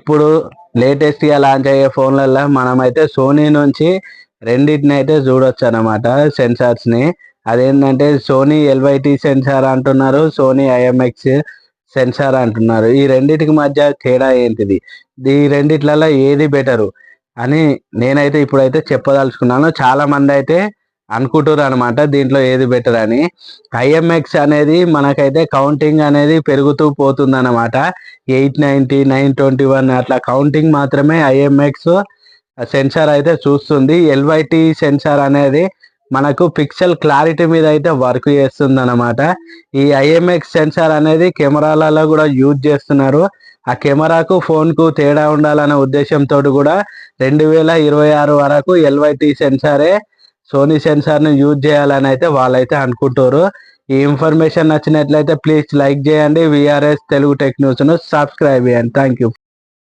ఇప్పుడు లేటెస్ట్గా లాంచ్ అయ్యే ఫోన్లలో మనమైతే సోనీ నుంచి రెండింటిని అయితే చూడొచ్చు అనమాట సెన్సార్స్ని అదేంటంటే సోనీ ఎల్వైటి సెన్సార్ అంటున్నారు సోనీ ఐఎంఎక్స్ సెన్సార్ అంటున్నారు. ఈ రెండింటికి మధ్య తేడా ఏంటిది? ఈ రెండిట్లలో ఏది బెటరు అని నేనైతే ఇప్పుడైతే చెప్పదలుచుకున్నాను. చాలా మంది అయితే అనుకుంటారు అనమాట దీంట్లో ఏది బెటర్ అని. ఐఎంఎక్స్ అనేది మనకైతే కౌంటింగ్ అనేది పెరుగుతూ పోతుంది అనమాట eight ninety nine twenty one అట్లా కౌంటింగ్ మాత్రమే ఐఎంఎక్స్ సెన్సార్ అయితే చూస్తుంది. ఎల్వైటి సెన్సార్ అనేది మనకు పిక్సెల్ క్లారిటీ మీద అయితే వర్క్ చేస్తుంది అనమాట ఈ ఐఎంఎక్స్ సెన్సార్ అనేది కెమెరాలలో కూడా యూజ్ చేస్తున్నారు. ఆ కెమెరాకు ఫోన్కు తేడా ఉండాలనే ఉద్దేశంతో కూడా రెండు వేల ఇరవై ఆరు వరకు ఎల్వైటి సెన్సారే సోనీ సెన్సార్ని యూజ్ చేయాలని అయితే వాళ్ళైతే అనుకుంటారు. ఈ ఇన్ఫర్మేషన్ నచ్చినట్లయితే ప్లీజ్ లైక్ చేయండి. విఆర్ఎస్ తెలుగు టెక్ న్యూస్ను సబ్స్క్రైబ్ చేయండి. Thank you